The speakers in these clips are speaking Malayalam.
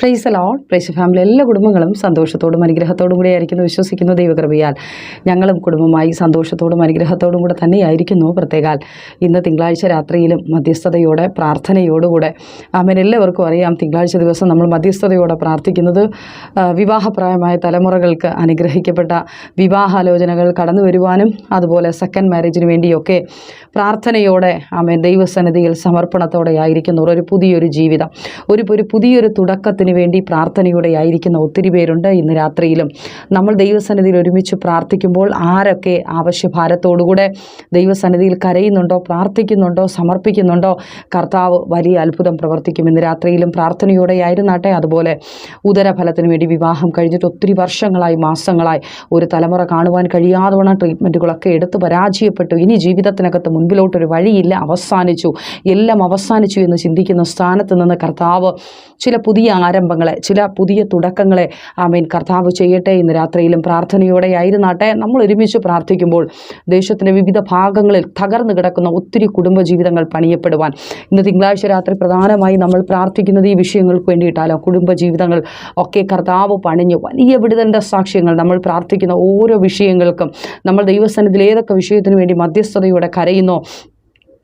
പ്രൈസ് ലോഡ് പ്രൈസ് ഫാമിലി എല്ലാ കുടുംബങ്ങളും സന്തോഷത്തോടും അനുഗ്രഹത്തോടും കൂടി ആയിരിക്കുന്നു. വിശ്വസിക്കുന്ന ദൈവകൃപയാൽ. ഞങ്ങളും കുടുംബമായി സന്തോഷത്തോടും അനുഗ്രഹത്തോടും കൂടെ തന്നെയായിരിക്കുന്നു. പ്രത്യേകാൽ ഇന്ന് തിങ്കളാഴ്ച രാത്രിയിലും മധ്യസ്ഥതയോടെ പ്രാർത്ഥനയോടുകൂടെ. ആമേൻ. എല്ലാവർക്കും അറിയാം. തിങ്കളാഴ്ച ദിവസം നമ്മൾ മധ്യസ്ഥതയോടെ പ്രാർത്ഥിക്കുന്നത് വിവാഹപ്രായമായ തലമുറകൾക്ക് അനുഗ്രഹിക്കപ്പെട്ട വിവാഹാലോചനകൾ കടന്നു വരുവാനും അതുപോലെ സെക്കൻഡ് മാരേജിന് വേണ്ടിയൊക്കെ പ്രാർത്ഥനയോടെ ആമേൻ ദൈവസന്നിധിയിൽ സമർപ്പണത്തോടെ ആയിരിക്കുന്നവർ ഒരു പുതിയൊരു ജീവിതം. ഒരു പുതിയൊരു പുതിയൊരു തുടക്കത്തിന് വേണ്ടി പ്രാർത്ഥനയോടെ ആയിരിക്കുന്ന ഒത്തിരി പേരുണ്ട്. ഇന്ന് രാത്രിയിലും നമ്മൾ ദൈവസന്നിധിയിൽ ഒരുമിച്ച് പ്രാർത്ഥിക്കുമ്പോൾ ആരൊക്കെ ആവശ്യഭാരത്തോടുകൂടെ ദൈവസന്നിധിയിൽ കരയുന്നുണ്ടോ പ്രാർത്ഥിക്കുന്നുണ്ടോ സമർപ്പിക്കുന്നുണ്ടോ കർത്താവ് വലിയ അത്ഭുതം പ്രവർത്തിക്കും. ഇന്ന് രാത്രിയിലും പ്രാർത്ഥനയോടെ ആയിരുന്നാട്ടെ. അതുപോലെ ഉദരഫലത്തിന് വേണ്ടി വിവാഹം കഴിഞ്ഞിട്ട് ഒത്തിരി വർഷങ്ങളായി മാസങ്ങളായി ഒരു തലമുറ കാണുവാൻ കഴിയാതെ വണ്ണം ട്രീറ്റ്മെന്റുകളൊക്കെ എടുത്ത് പരാജയപ്പെട്ടു. ഇനി ജീവിതത്തിനകത്ത് മുൻപിലോട്ടൊരു വഴിയില്ല. അവസാനിച്ചു. എല്ലാം അവസാനിച്ചു എന്ന് ചിന്തിക്കുന്ന സ്ഥാനത്ത് നിന്ന് കർത്താവ് ചില പുതിയ ആരംഭങ്ങളെ ചില പുതിയ തുടക്കങ്ങളെ ആമീൻ. കർത്താവ് ചെയ്യട്ടെ. ഇന്ന് രാത്രിയിലും പ്രാർത്ഥനയോടെ ആയിരുന്നാട്ടെ നമ്മൾ ഒരുമിച്ച് പ്രാർത്ഥിക്കുമ്പോൾ ദേശത്തിന്റെ വിവിധ ഭാഗങ്ങളിൽ തകർന്നു കിടക്കുന്ന ഒത്തിരി കുടുംബജീവിതങ്ങൾ പണിയപ്പെടുവാൻ. ഇന്ന് തിങ്കളാഴ്ച രാത്രി പ്രധാനമായി നമ്മൾ പ്രാർത്ഥിക്കുന്നത് ഈ വിഷയങ്ങൾക്ക് വേണ്ടിയിട്ടാലോ? കുടുംബജീവിതങ്ങൾ ഒക്കെ കർത്താവ് പണിഞ്ഞ് വലിയ വിടുതലിന്റെ സാക്ഷ്യങ്ങൾ നമ്മൾ പ്രാർത്ഥിക്കുന്ന ഓരോ വിഷയങ്ങൾക്കും. നമ്മൾ ദൈവസന്നിധിയിൽ ഏതൊക്കെ വിഷയത്തിന് വേണ്ടി മധ്യസ്ഥതയോടെ കരയുന്നോ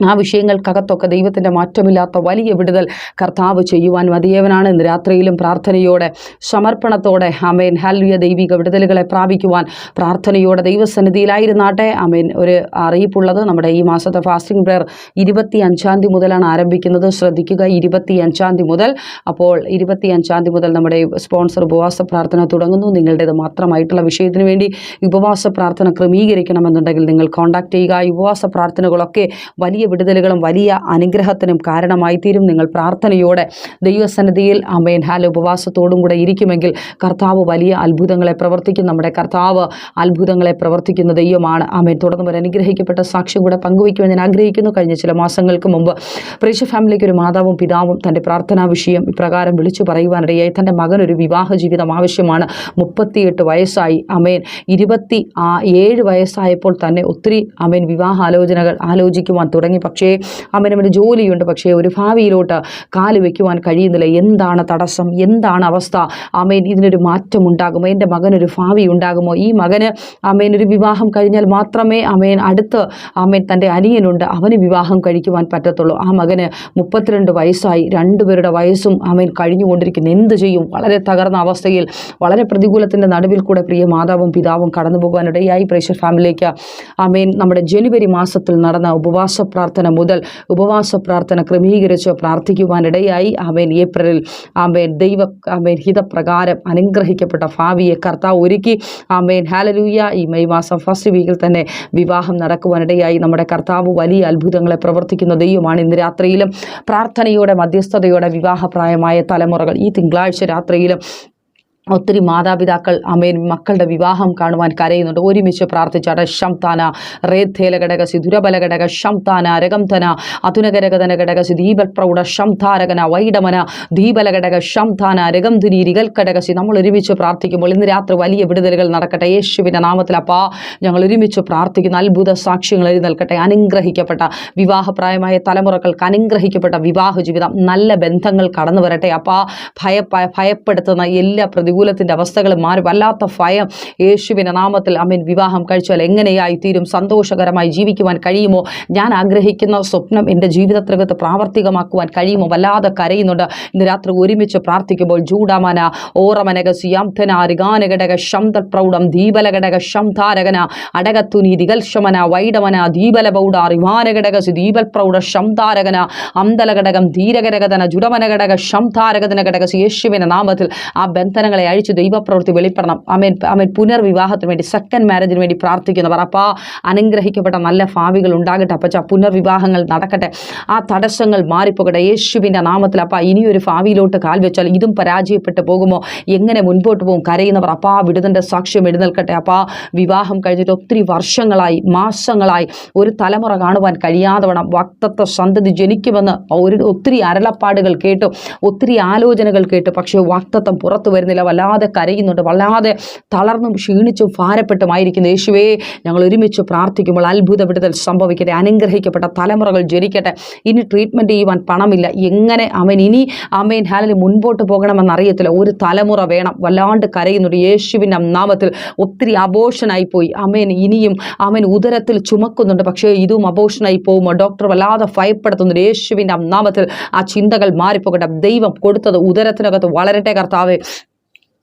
ആ വിഷയങ്ങൾക്കകത്തൊക്കെ ദൈവത്തിന്റെ മാറ്റമില്ലാത്ത വലിയ വിടുതൽ കർത്താവ് ചെയ്യുവാൻ മതിയവനാണ്. ഇന്ന് രാത്രിയിലും പ്രാർത്ഥനയോടെ സമർപ്പണത്തോടെ അമേൻ ഹല്ലിയ ദൈവിക വിടുതലുകളെ പ്രാപിക്കുവാൻ പ്രാർത്ഥനയോടെ ദൈവസന്നിധിയിലായിരുന്നാട്ടെ. അമേൻ ഒരു അറിയിപ്പുള്ളത് നമ്മുടെ ഈ മാസത്തെ ഫാസ്റ്റിംഗ് പ്രെയർ ഇരുപത്തി അഞ്ചാം തീയതി മുതലാണ് ആരംഭിക്കുന്നത്. ശ്രദ്ധിക്കുക ഇരുപത്തി അഞ്ചാം തീയതി മുതൽ. അപ്പോൾ ഇരുപത്തി അഞ്ചാം തീയതി മുതൽ നമ്മുടെ സ്പോൺസർ ഉപവാസ പ്രാർത്ഥന തുടങ്ങുന്നു. നിങ്ങളുടേത് മാത്രമായിട്ടുള്ള വിഷയത്തിന് വേണ്ടി ഉപവാസ പ്രാർത്ഥന ക്രമീകരിക്കണമെന്നുണ്ടെങ്കിൽ നിങ്ങൾ കോൺടാക്ട് ചെയ്യുക. ഉപവാസ പ്രാർത്ഥനകളൊക്കെ വലിയ വിടുതലുകളും വലിയ അനുഗ്രഹത്തിനും കാരണമായി തീരും നിങ്ങൾ പ്രാർത്ഥനയോടെ ദൈവസന്നിധിയിൽ അമ്മയൻ ഹാല ഉപവാസത്തോടും കൂടെ ഇരിക്കുമെങ്കിൽ കർത്താവ് വലിയ അത്ഭുതങ്ങളെ പ്രവർത്തിക്കും. നമ്മുടെ കർത്താവ് അത്ഭുതങ്ങളെ പ്രവർത്തിക്കുന്ന ദൈവമാണ്. അമ്മയൻ തുടർന്ന് ഒരു അനുഗ്രഹിക്കപ്പെട്ട സാക്ഷ്യം കൂടെ പങ്കുവയ്ക്കുവാൻ ഞാൻ ആഗ്രഹിക്കുന്നു. കഴിഞ്ഞ ചില മാസങ്ങൾക്ക് മുമ്പ് പ്രേക്ഷ ഫാമിലിക്ക് ഒരു മാതാവും പിതാവും തന്റെ പ്രാർത്ഥനാ വിഷയം ഇപ്രകാരം വിളിച്ചു പറയുവാനിടയായി. തന്റെ മകനൊരു വിവാഹ ജീവിതം ആവശ്യമാണ്. മുപ്പത്തിയെട്ട് വയസ്സായി. അമേൻ ഇരുപത്തി ആ ഏഴ് വയസ്സായപ്പോൾ തന്നെ ഒത്തിരി അമേൻ വിവാഹ ആലോചനകൾ ആലോചിക്കുവാൻ തുടങ്ങി. പക്ഷേ അമേൻ അവന് ജോലിയുണ്ട്. പക്ഷേ ഒരു ഭാവിയിലോട്ട് കാൽ വയ്ക്കുവാൻ കഴിയുന്നില്ല. എന്താണ് തടസ്സം? എന്താണ് അവസ്ഥ? അമേൻ ഇതിനൊരു മാറ്റം ഉണ്ടാകുമോ എന്റെ മകനൊരു ഭാവി ഉണ്ടാകുമോ? ഈ മകന് അമേൻ ഒരു വിവാഹം കഴിഞ്ഞാൽ മാത്രമേ അമേൻ അടുത്ത് അമേൻ തന്റെ അനിയനുണ്ട്. അവന് വിവാഹം കഴിക്കുവാൻ പറ്റത്തുള്ളൂ. ആ മകന് മുപ്പത്തിരണ്ട് വയസ്സായി. രണ്ടുപേരുടെ വയസ്സും അമേൻ കഴിഞ്ഞുകൊണ്ടിരിക്കുന്നു. എന്ത് ചെയ്യും? വളരെ തകർന്ന അവസ്ഥയിൽ വളരെ പ്രതികൂലത്തിന്റെ നടുവിൽ കൂടെ പ്രിയ മാതാവും പിതാവും കടന്നു പോകാനിടയായി പ്രേക്ഷർ ഫാമിലിയിലേക്ക് അമേൻ നമ്മുടെ ജനുവരി മാസത്തിൽ നടന്ന ഉപവാസ മുതൽ ഉപവാസ പ്രാർത്ഥന ക്രമീകരിച്ച് പ്രാർത്ഥിക്കുവാനിടയായി. അവൻ ഏപ്രിലിൽ അവൻ ദൈവ അവൻ ഹിതപ്രകാരം അനുഗ്രഹിക്കപ്പെട്ട ഭാവിയെ കർത്താവ് ഒരുക്കി. അവൻ ഹാലലൂയ. ഈ മെയ് മാസം ഫസ്റ്റ് വീക്കിൽ തന്നെ വിവാഹം നടക്കുവാനിടയായി നമ്മുടെ കർത്താവ് വലിയ അത്ഭുതങ്ങളെ പ്രവർത്തിക്കുന്ന ദൈവമാണ്. ഇന്ന് രാത്രിയിലും പ്രാർത്ഥനയോടെ മധ്യസ്ഥതയോടെ വിവാഹപ്രായമായ തലമുറകൾ ഈ തിങ്കളാഴ്ച രാത്രിയിലും ഒത്തിരി മാതാപിതാക്കൾ അമേൻ മക്കളുടെ വിവാഹം കാണുവാൻ കരയുന്നുണ്ട്. ഒരുമിച്ച് പ്രാർത്ഥിച്ചാട് ശംതാന റേദ്ധേലഘടക സിധുരബലഘടക ശംതാന രഗംധന അതുനകരകതന ഘടക ദീപൽ പ്രൗഢ ശംധാരകന വൈഡമന ദീപലഘടക ശംധാന രഗംധുനി സി നമ്മൾ ഒരുമിച്ച് പ്രാർത്ഥിക്കുമ്പോൾ ഇന്ന് രാത്രി വലിയ വിടുതലുകൾ നടക്കട്ടെ. യേശുവിന്റെ നാമത്തിൽ അപ്പാ ഞങ്ങൾ ഒരുമിച്ച് പ്രാർത്ഥിക്കുന്ന അത്ഭുത സാക്ഷ്യങ്ങൾ എഴുന്നേൽക്കട്ടെ അനുഗ്രഹിക്കപ്പെട്ട വിവാഹപ്രായമായ തലമുറകൾക്ക് അനുഗ്രഹിക്കപ്പെട്ട വിവാഹ ജീവിതം നല്ല ബന്ധങ്ങൾ കടന്നു വരട്ടെ അപ്പാ ഭയ ഭയപ്പെടുത്തുന്ന എല്ലാ പ്രതികൂലത്തിന്റെ അവസ്ഥകൾ മാറി വല്ലാത്ത ഭയം. യേശുവിന്റെ നാമത്തിൽ അമ്മൻ വിവാഹം കഴിച്ചാൽ എങ്ങനെയായി തീരും സന്തോഷകരമായി ജീവിക്കുവാൻ കഴിയുമോ? ഞാൻ ആഗ്രഹിക്കുന്ന സ്വപ്നം എന്റെ ജീവിതത്തിനകത്ത് പ്രാവർത്തികമാക്കുവാൻ കഴിയുമോ? വല്ലാതെ കരയുന്നുണ്ട്. ഇന്ന് രാത്രി ഒരുമിച്ച് പ്രാർത്ഥിക്കുമ്പോൾ ജൂഡമന ഓറമനക സുയാംധന അരിഗാന ഘടക ശംതൽ പ്രൗഢം ദീപലഘടക ശംധാരകന അടകത്തുനി ദിഗൽഷമന വൈഡമന ദീപല ദീപലബൗഡ റിമാനഘടക ദീപൽ പ്രൗഢ ശംധാരകന അന്തലഘടകം ധീരഘടകതന ജുഡമനഘടക ശംധാരകതന ഘടക യേശുവിന്റെ നാമത്തിൽ ആ ബന്ധനങ്ങളെ അഴിച്ച് ദൈവപ്രവൃത്തി വെളിപ്പെടണം. അമേൻ. അമേൻ. പുനർവിവാഹത്തിന് വേണ്ടി സെക്കൻഡ് മാരേജിന് വേണ്ടി പ്രാർത്ഥിക്കുന്നവർ അപ്പാ അനുഗ്രഹിക്കപ്പെട്ട നല്ല ഭാവികൾ ഉണ്ടാകട്ടെ അപ്പച്ച പുനർവിവാഹങ്ങൾ നടക്കട്ടെ. ആ തടസ്സങ്ങൾ മാറിപ്പോകട്ടെ. യേശുവിന്റെ നാമത്തിൽ അപ്പ ഇനിയൊരു ഭാവിയിലോട്ട് കാൽ വെച്ചാൽ ഇതും പരാജയപ്പെട്ടു പോകുമോ? എങ്ങനെ മുൻപോട്ട് പോകും? കരയുന്നവർ അപ്പാ വിടുതന്റെ സാക്ഷ്യം എഴുന്നേൽക്കട്ടെ. അപ്പാ വിവാഹം കഴിഞ്ഞിട്ട് ഒത്തിരി വർഷങ്ങളായി മാസങ്ങളായി ഒരു തലമുറ കാണുവാൻ കഴിയാതെ വേണം. വക്തത്വ സന്തതി ജനിക്കുമെന്ന് ഒരു ഒത്തിരി അരളപ്പാടുകൾ കേട്ടു ഒത്തിരി ആലോചനകൾ കേട്ടു പക്ഷേ വാക്തത്വം പുറത്തു വരുന്നില്ല. വല്ലാതെ കരയുന്നുണ്ട് വല്ലാതെ തളർന്നും ക്ഷീണിച്ചും ഭാരപ്പെട്ടുമായിരിക്കുന്നു യേശുവേ ഞങ്ങൾ ഒരുമിച്ച് പ്രാർത്ഥിക്കുമ്പോൾ അത്ഭുത വിടുതൽ സംഭവിക്കട്ടെ അനുഗ്രഹിക്കപ്പെട്ട തലമുറകൾ ജനിക്കട്ടെ. ഇനി ട്രീറ്റ്മെന്റ് ചെയ്യുവാൻ പണമില്ല. എങ്ങനെ? അവൻ ഇനി അമ്മേൻ ഹാലിൽ മുൻപോട്ട് പോകണമെന്നറിയത്തില്ല ഒരു തലമുറ വേണം. വല്ലാണ്ട് കരയുന്നുണ്ട്. യേശുവിന്റെ നാമത്തിൽ ഒത്തിരി അബോഷനായി പോയി അമ്മേൻ ഇനിയും അവൻ ഉദരത്തിൽ ചുമക്കുന്നുണ്ട്. പക്ഷേ ഇതും അബോഷനായി പോകുമോ? ഡോക്ടർ വല്ലാതെ ഭയപ്പെടുത്തുന്നുണ്ട്. യേശുവിന്റെ നാമത്തിൽ ആ ചിന്തകൾ മാറിപ്പോകട്ടെ. ദൈവം കൊടുത്തത് ഉദരത്തിനകത്ത് വളരട്ടെ കർത്താവേ.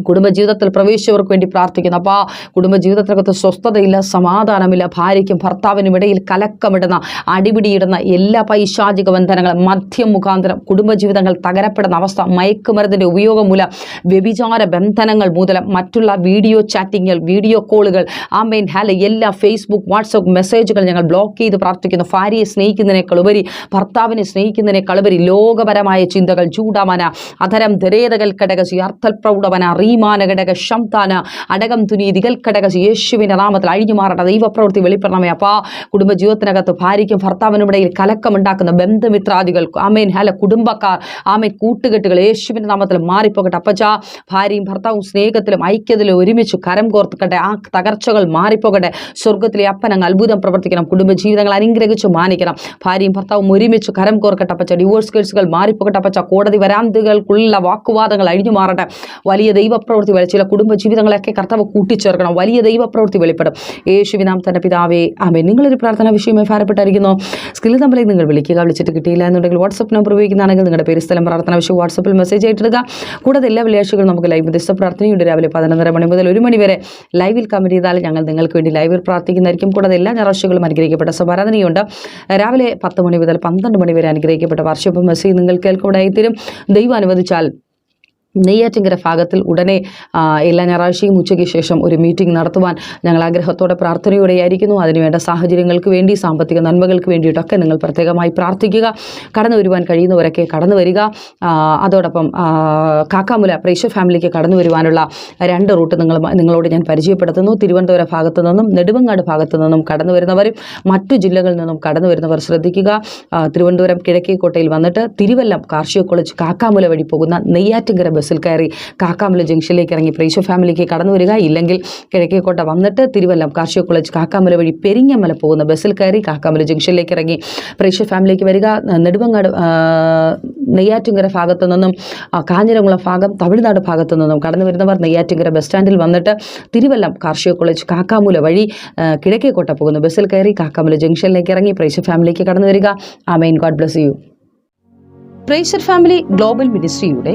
കുടുംബജീവിതത്തിൽ പ്രവേശിച്ചവർക്ക് വേണ്ടി പ്രാർത്ഥിക്കുന്നു. അപ്പോൾ കുടുംബജീവിതത്തിനകത്ത് സ്വസ്ഥതയില്ല സമാധാനമില്ല ഭാര്യയ്ക്കും ഭർത്താവിനും ഇടയിൽ കലക്കമിടുന്ന അടിപിടിയിടുന്ന എല്ലാ പൈശാചിക ബന്ധനങ്ങളും മദ്യം മുഖാന്തരം കുടുംബജീവിതങ്ങൾ തകരപ്പെടുന്ന അവസ്ഥ മയക്കുമരുന്നിന്റെ ഉപയോഗം മൂലം വ്യഭിചാര ബന്ധനങ്ങൾ മൂലം മറ്റുള്ള വീഡിയോ ചാറ്റിങ്ങുകൾ വീഡിയോ കോളുകൾ ആമേൻ ഹാല എല്ലാ ഫേസ്ബുക്ക് വാട്സപ്പ് മെസ്സേജുകൾ ഞങ്ങൾ ബ്ലോക്ക് ചെയ്ത് പ്രാർത്ഥിക്കുന്നു. ഭാര്യയെ സ്നേഹിക്കുന്നതിനേക്കാൾ ഉപരി ഭർത്താവിനെ സ്നേഹിക്കുന്നതിനേക്കാൾ ഉപരി ലോകപരമായ ചിന്തകൾ ചൂടാമന അധരം ദരേതകൾ കടകസി അർത്ഥപ്രൗഢവന റീമാന ഘടക ശംതാന അടകം തുനി ദികൽ കടകസി യേശുവിന്റെ നാമത്തിൽ അഴിഞ്ഞു മാറട്ടെ. ദൈവപ്രവൃത്തി വെളിപ്പെടണമേ അപ്പാ. കുടുംബ ജീവിതത്തിനകത്ത് ഭാര്യയ്ക്കും ഭർത്താവിനും ഇടയിൽ കലക്കമുണ്ടാക്കുന്ന ബന്ധമിത്രാദികൾ ആമേൻ. ഹല കുടുംബക്കാർ. ആമേൻ. കൂട്ടുകെട്ടുകൾ യേശുവിന്റെ നാമത്തിൽ മാറിപ്പോകട്ടെ. അപ്പച്ച ഭാര്യയും ഭർത്താവും സ്നേഹത്തിലും ഐക്യത്തിലും ഒരുമിച്ച് കരം കോർത്തുക്കട്ടെ. ആ തകർച്ചകൾ മാറിപ്പോകട്ടെ. സ്വർഗത്തിലെ അപ്പനങ്ങൾ അത്ഭുതം പ്രവർത്തിക്കണം. കുടുംബ ജീവിതങ്ങൾ അനുഗ്രഹിച്ച് മാനിക്കണം. ഭാര്യയും ഭർത്താവും ഒരുമിച്ച് കരം കോർക്കട്ടെ. അപ്പച്ച ഡിവോഴ്സ് കേസുകൾ മാറിപ്പോകട്ടെ. അപ്പച്ച കോടതി വരാന്തികൾക്കുള്ള വാക്കുവാദങ്ങൾ അഴിഞ്ഞു മാറട്ടെ. വലിയ ദൈവപ്രവൃത്തി വരെ ചില കുടുംബ ജീവിതങ്ങളെയൊക്കെ കർത്താവ് കൂട്ടിച്ചേർക്കണം. വലിയ ദൈവപ്രവൃത്തി വെളിപ്പെടും. യേശുവിനാം തന്റെ പിതാവേ ആമേ നിങ്ങളൊരു പ്രാർത്ഥന വിഷയമായി ഭാരപ്പെട്ടായിരിക്കുന്നു. സ്കിൽ തമ്മിലേക്ക് നിങ്ങൾ വിളിക്കുക. വിളിച്ചിട്ട് കിട്ടിയില്ല എന്നുണ്ടെങ്കിൽ വാട്സപ്പ് നമ്പർ ഉപയോഗിക്കുന്നതാണെങ്കിൽ നിങ്ങളുടെ പേര് സ്ഥലം പ്രാർത്ഥന വിഷയം വാട്സപ്പിൽ മെസ്സേജ് ആയിട്ടിടുക. കൂടാതെ എല്ലാ വെള്ളിയാഴ്ചകളും നമുക്ക് ലൈവ് മധ്യസ്ഥ പ്രാർത്ഥനയുണ്ട്. രാവിലെ പതിനൊന്നര മണി മുതൽ ഒരു മണി വരെ ലൈവിൽ കമന്റ് ചെയ്താൽ ഞങ്ങൾ നിങ്ങൾക്ക് വേണ്ടി ലൈവിൽ പ്രാർത്ഥിക്കുന്നതായിരിക്കും. കൂടാതെ എല്ലാ ഞായറാഴ്ചകളും അനുഗ്രഹിക്കപ്പെട്ട സമാരാധനയുണ്ട് രാവിലെ പത്ത് മണി മുതൽ പന്ത്രണ്ട് മണി വരെ അനുഗ്രഹിക്കപ്പെട്ട വർഷപ്പ് മെസ്സേജ് നിങ്ങൾ കേൾക്കുമ്പോഴായിത്തീരും ദൈവം അനുവദിച്ചാൽ നെയ്യാറ്റിങ്കര ഭാഗത്തിൽ ഉടനെ എല്ലാ ഞായറാഴ്ചയും ഉച്ചയ്ക്ക് ശേഷം ഒരു മീറ്റിംഗ് നടത്തുവാൻ ഞങ്ങൾ ആഗ്രഹത്തോടെ പ്രാർത്ഥനയോടെയായിരിക്കുന്നു. അതിനുവേണ്ട സാഹചര്യങ്ങൾക്ക് വേണ്ടി സാമ്പത്തിക നന്മകൾക്ക് വേണ്ടിയിട്ടൊക്കെ നിങ്ങൾ പ്രത്യേകമായി പ്രാർത്ഥിക്കുക. കടന്നു വരുവാൻ കഴിയുന്നവരൊക്കെ കടന്നു വരിക. അതോടൊപ്പം കാക്കാമുല പ്രേക്ഷ ഫാമിലിക്ക് കടന്നു വരുവാനുള്ള രണ്ട് റൂട്ട് നിങ്ങൾ നിങ്ങളോട് ഞാൻ പരിചയപ്പെടുത്തുന്നു. തിരുവനന്തപുരം ഭാഗത്തു നിന്നും നെടുമങ്ങാട് ഭാഗത്തു നിന്നും കടന്നു വരുന്നവരും മറ്റു ജില്ലകളിൽ നിന്നും കടന്നു വരുന്നവർ ശ്രദ്ധിക്കുക. തിരുവനന്തപുരം കിഴക്കേക്കോട്ടയിൽ വന്നിട്ട് തിരുവല്ലം കാർഷിക കോളേജ് കാക്കാമുല വഴി പോകുന്ന നെയ്യാറ്റിങ്കര ബസ്സിൽ കയറി കാക്കാമല ജംഗ്ഷനിലേക്ക് ഇറങ്ങി പ്രേക്ഷ ഫാമിലിക്ക് കടന്നു വരിക. ഇല്ലെങ്കിൽ കിഴക്കേക്കോട്ട വന്നിട്ട് തിരുവല്ലം കാർഷിക കോളേജ് കാക്കാമല വഴി പെരിങ്ങമല പോകുന്ന ബസ്സിൽ കയറി കാക്കാമല ജംഗ്ഷനിലേക്ക് ഇറങ്ങി പ്രേക്ഷ ഫാമിലിക്ക് വരിക. നെടുമങ്ങാട് നെയ്യാറ്റിങ്കര ഭാഗത്തു നിന്നും കാഞ്ഞിരംകുളം ഭാഗം തമിഴ്നാട് ഭാഗത്തു നിന്നും കടന്നു വരുന്നവർ നെയ്യാറ്റിങ്കര ബസ് സ്റ്റാൻഡിൽ വന്നിട്ട് തിരുവല്ലം കാർഷിക കോളേജ് കാക്കാമൂല വഴി കിഴക്കേക്കോട്ട പോകുന്ന ബസ്സിൽ കയറി കാക്കാമൂല ജംഗ്ഷനിലേക്ക് ഇറങ്ങി പ്രേക്ഷ ഫാമിലിക്ക് കടന്നു വരിക. Amen God bless you. പ്രേഷർ family global മിനിസ്ട്രിയുടെ